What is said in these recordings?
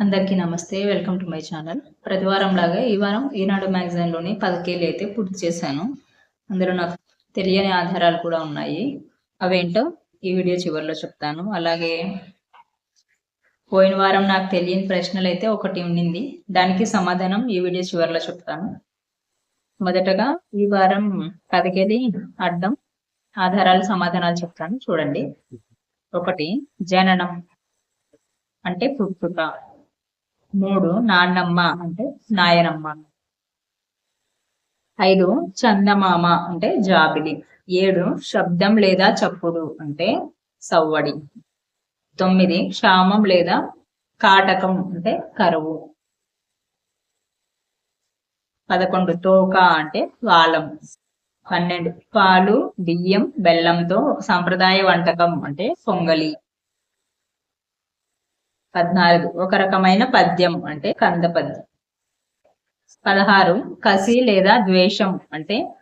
అందరికీ నమస్తే welcome to my channel. ప్రతి వారం లాగా ఈ వారం ఈనాడు మ్యాగజైన్లోని పదకేళ్ళు అయితే పూర్తి చేశాను. అందులో నాకు తెలియని ఆధారాలు కూడా ఉన్నాయి. అవేంటో ఈ వీడియో చివరిలో చెప్తాను. అలాగే పోయిన వారం నాకు తెలియని ప్రశ్నలు అయితే ఒకటి ఉండింది. దానికి సమాధానం ఈ వీడియో చివరిలో చెప్తాను. మొదటగా ఈ వారం పదకేది అడ్డం ఆధారాలు సమాధానాలు చెప్తాను. చూడండి. ఒకటి జననం అంటే పుట్టుక. మూడు నాన్నమ్మ అంటే నాయనమ్మ. ఐదు చందమామ అంటే జాబిలి. ఏడు శబ్దం లేదా చప్పుడు అంటే సవ్వడి. తొమ్మిది క్షామం లేదా కాటకం అంటే కరువు. పదకొండు తోక అంటే వాలం. పన్నెండు పాలు బియ్యం బెల్లంతో ఒక సాంప్రదాయ వంటకం అంటే పొంగలి. పద్నాలుగు. ఒక రకమైన పద్యం అంటే కంద పద్యం. పదహారు కసి లేదా ద్వేషం అంటే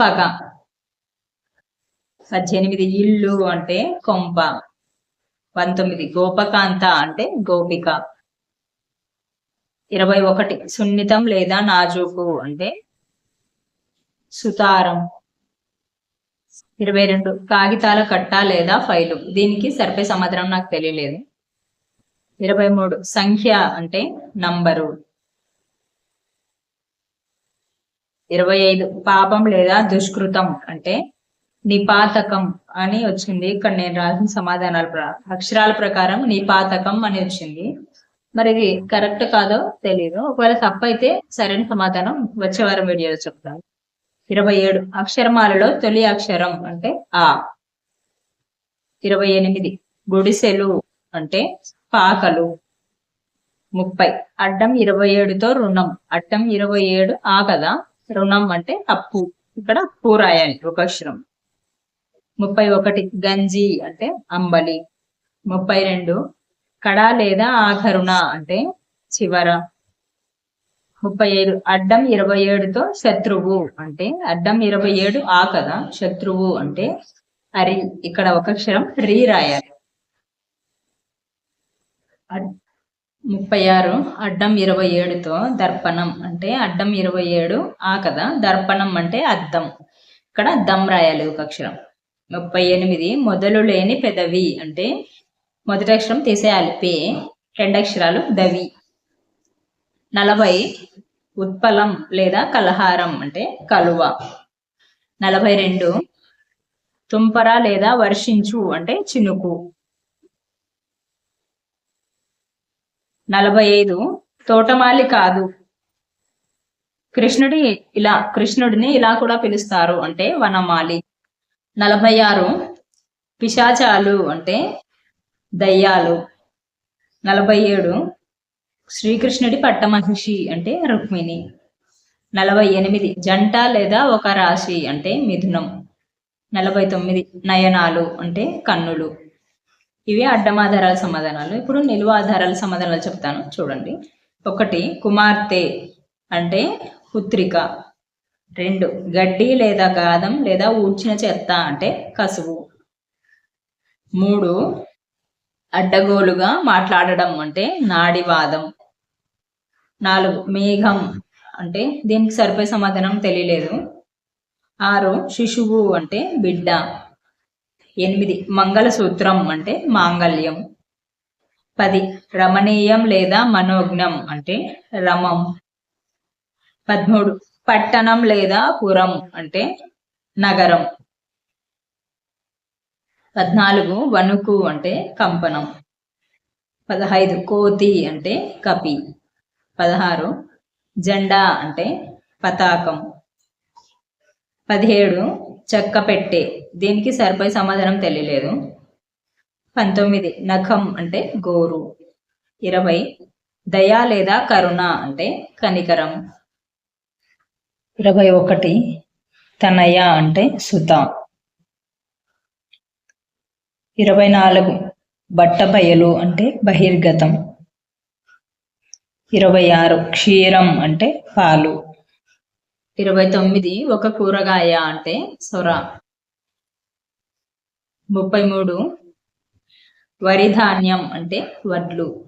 పగ. పద్దెనిమిది ఇల్లు అంటే కొంప. పంతొమ్మిది గోపకాంత అంటే గోపిక. ఇరవై ఒకటి సున్నితం లేదా నాజూకు అంటే సుతారం. ఇరవై రెండు కాగితాల కట్ట లేదా ఫైలు. దీనికి సరిపోయే సమాధానం నాకు తెలియలేదు. ఇరవై మూడు. సంఖ్య అంటే నంబరు. ఇరవై ఐదు. పాపం లేదా దుష్కృతం అంటే నిపాతకం అని వచ్చింది. ఇక్కడ నేను రాసిన సమాధానాల ప్ర- అక్షరాల ప్రకారం నిపాతకం అని వచ్చింది. మరి ఇది కరెక్ట్ కాదో తెలియదు ఒకవేళ తప్ప అయితే సరైన సమాధానం వచ్చే వారం వీడియోలో చెప్తాను. ఇరవై ఏడు. అక్షరమాలలో తొలి అక్షరం అంటే ఆ. ఇరవై ఎనిమిది. గుడిసెలు అంటే పాకలు. ముప్పై. అడ్డం ఇరవై ఏడుతో రుణం. అడ్డం ఇరవై ఏడు ఆ కదా? రుణం అంటే అప్పు. ఇక్కడ అప్పు రాయాలి ఒక ముప్పై ఒకటి గంజి అంటే అంబలి. ముప్పై రెండు కడ లేదా ఆఖరుణ అంటే చివర. ముప్పై ఐదు అడ్డం ఇరవై ఏడుతో శత్రువు అంటే అడ్డం ఇరవై ఏడు ఆ కదా? శత్రువు అంటే అరి ఇక్కడ ఒక అక్షరం రీ రాయాలి. ముప్పై ఆరు అడ్డం ఇరవై ఏడుతో దర్పణం అంటే అడ్డం ఇరవై ఏడు ఆ కదా? దర్పణం అంటే అద్దం. ఇక్కడ దమ్ రాయాలి ఒక అక్షరం. ముప్పై ఎనిమిది మొదలు లేని పెదవి అంటే మొదటి అక్షరం తీసేయాలి. పే రెండు అక్షరాలు దవి. నలభై ఉత్పలం లేదా కలహారం అంటే కలువ. నలభై రెండు తుంపర లేదా వర్షించు అంటే చినుకు. నలభై ఐదు తోటమాలి కాదు. కృష్ణుడి ఇలా కృష్ణుడిని ఇలా కూడా పిలుస్తారు. అంటే వనమాలి. నలభై ఆరు పిశాచాలు అంటే దయ్యాలు. నలభై ఏడు శ్రీకృష్ణుడి పట్టమహిషి అంటే రుక్మిణి. నలభై ఎనిమిది జంట లేదా ఒక రాశి అంటే మిథునం. నలభై తొమ్మిది నయనాలు అంటే కన్నులు. ఇవి అడ్డమాధారాల సమాధానాలు. ఇప్పుడు నిలువ ఆధారాల సమాధానాలు చెప్తాను. చూడండి. ఒకటి కుమార్తె అంటే పుత్రిక. రెండు గడ్డి లేదా గాదం లేదా ఊడ్చిన చెత్త అంటే కసువు. మూడు అడ్డగోలుగా మాట్లాడడం అంటే నాడివాదం. నాలుగు మేఘం అంటే దీనికి సరిపోయే సమాధానం తెలియలేదు. ఆరు శిశువు అంటే బిడ్డ. ఎనిమిది. మంగళసూత్రం అంటే మాంగళ్యం. పది. రమణీయం లేదా మనోజ్ఞం అంటే రమం. పదమూడు. పట్టణం లేదా పురం అంటే నగరం. పద్నాలుగు. వణుకు అంటే కంపనం. పదహైదు. కోతి అంటే కపి. పదహారు. జెండా అంటే పతాకం. పదిహేడు. చెక్క పెట్టే దీనికి సరిపోయే సమాధానం తెలియలేదు. పంతొమ్మిది నఖం అంటే గోరు. ఇరవై దయ లేదా కరుణ అంటే కనికరం. ఇరవై ఒకటి తనయ అంటే సుత. ఇరవై నాలుగు బట్టబయలు అంటే బహిర్గతం. ఇరవై ఆరు క్షీరం అంటే పాలు. ఇరవై తొమ్మిది ఒక కూరగాయ అంటే సొర. ముప్పై మూడు వరి ధాన్యం అంటే వడ్లు.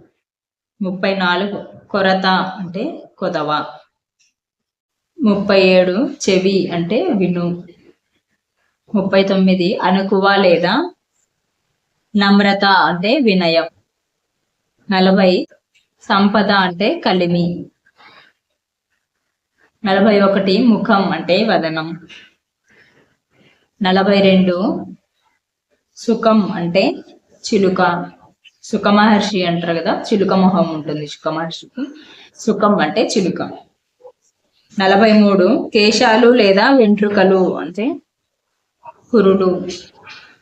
ముప్పై నాలుగు కొరత అంటే కొదవ. ముప్పై ఏడు చెవి అంటే విను. ముప్పై తొమ్మిది అనుకువ లేదా నమ్రత అంటే వినయం. నలభై సంపద అంటే కలిమి. నలభై ఒకటి ముఖం అంటే వదనం. నలభై రెండు సుఖం అంటే చిలుక. సుఖ మహర్షి అంటారు కదా చిలుక మొహం ఉంటుంది సుఖ మహర్షికి. సుఖం అంటే చిలుక. నలభై మూడు కేశాలు లేదా వెంట్రుకలు అంటే కురుడు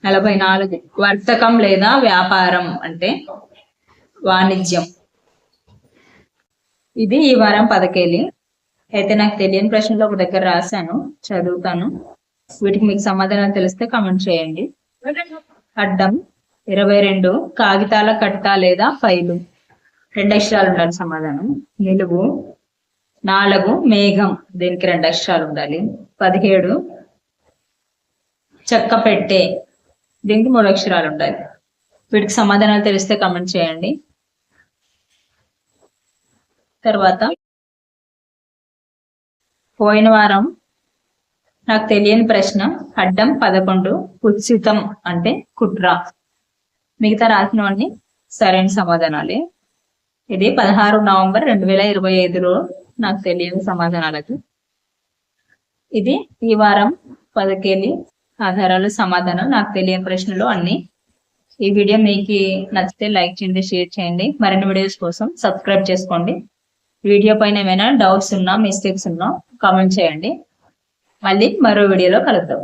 నలభై నాలుగు వర్తకం లేదా వ్యాపారం అంటే వాణిజ్యం. ఇది ఈ వారం పదకేలి అయితే నాకు తెలియని ప్రశ్నలు ఒక దగ్గర రాశాను చదువుతాను. వీటికి మీకు సమాధానం తెలిస్తే కమెంట్ చేయండి. అడ్డం ఇరవై రెండు కాగితాల కట్ట లేదా ఫైలు? రెండు అక్షరాలు ఉండాలి సమాధానం. నిలువు నాలుగు మేఘం. దీనికి రెండు అక్షరాలు ఉండాలి. పదిహేడు చెక్క పెట్టే. దీనికి మూడు అక్షరాలు ఉండాలి. వీటికి సమాధానాలు తెలిస్తే కమెంట్ చేయండి. తర్వాత పోయిన వారం నాకు తెలియని ప్రశ్న అడ్డం పదకొండు కుత్సితం అంటే కుట్ర. మిగతా రాసినవన్నీ సరైన సమాధానాలే. ఇది పదహారు నవంబర్ రెండు వేల ఇరవై ఐదులో నాకు తెలియని సమాధానాలకు ఇది ఈ వారం పదకేలి ఆధారాలు సమాధానం. నాకు తెలియని ప్రశ్నలు అన్ని. ఈ వీడియో మీకు నచ్చితే లైక్ చేయండి షేర్ చేయండి. మరిన్ని వీడియోస్ కోసం సబ్స్క్రైబ్ చేసుకోండి. వీడియో పైన ఏమైనా డౌట్స్ ఉన్నా మిస్టేక్స్ ఉన్నా కామెంట్ చేయండి. మళ్ళీ మరో వీడియోలో కలుద్దాం.